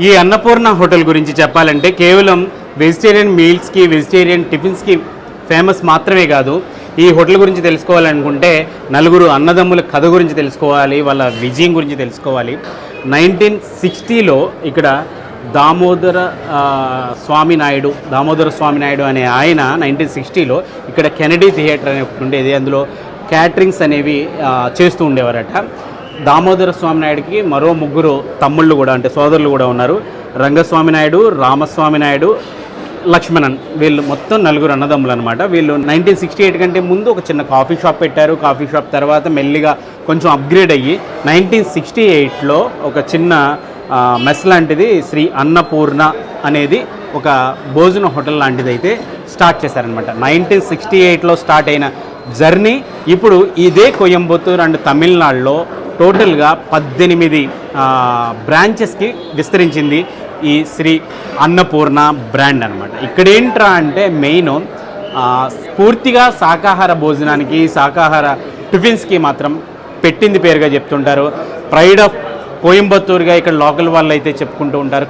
ఈ అన్నపూర్ణ హోటల్ గురించి చెప్పాలంటే కేవలం వెజిటేరియన్ మీల్స్కి వెజిటేరియన్ టిఫిన్స్కి ఫేమస్ మాత్రమే కాదు. ఈ హోటల్ గురించి తెలుసుకోవాలనుకుంటే నలుగురు అన్నదమ్ముల కథ గురించి తెలుసుకోవాలి వాళ్ళ విజయం గురించి తెలుసుకోవాలి. నైన్టీన్ సిక్స్టీలో ఇక్కడ దామోదర స్వామి నాయుడు దామోదర స్వామి నాయుడు అనే ఆయన నైన్టీన్ సిక్స్టీలో ఇక్కడ కెనడీ థియేటర్ అనే ఒకటి ఉండేది. అందులో క్యాటరింగ్స్ అనేవి చేస్తూ ఉండేవారట. దామోదర స్వామి నాయుడికి మరో ముగ్గురు తమ్ముళ్ళు కూడా అంటే సోదరులు కూడా ఉన్నారు. రంగస్వామి నాయుడు రామస్వామి నాయుడు లక్ష్మణన్. వీళ్ళు మొత్తం నలుగురు అన్నదమ్ములు అనమాట వీళ్ళు నైన్టీన్ సిక్స్టీ ఎయిట్ కంటే ముందు ఒక చిన్న కాఫీ షాప్ పెట్టారు. కాఫీ షాప్ తర్వాత మెల్లిగా కొంచెం అప్గ్రేడ్ అయ్యి నైన్టీన్ సిక్స్టీ ఎయిట్లో ఒక చిన్న మెస్ లాంటిది శ్రీ అన్నపూర్ణ అనేది ఒక భోజన హోటల్ లాంటిది అయితే స్టార్ట్ చేశారనమాట నైన్టీన్ సిక్స్టీ ఎయిట్లో స్టార్ట్ అయిన జర్నీ. ఇప్పుడు ఇదే కోయంబత్తూర్ అండ్ తమిళనాడులో టోటల్గా పద్దెనిమిది బ్రాంచెస్కి విస్తరించింది ఈ శ్రీ అన్నపూర్ణ బ్రాండ్ అనమాట ఇక్కడేంట్రా అంటే మెయిన్ పూర్తిగా శాకాహార భోజనానికి శాకాహార టిఫిన్స్కి మాత్రం పెట్టింది పేరుగా చెప్తుంటారు. ప్రైడ్ ఆఫ్ కోయంబత్తూరుగా ఇక్కడ లోకల్ వాళ్ళు అయితే చెప్పుకుంటూ ఉంటారు.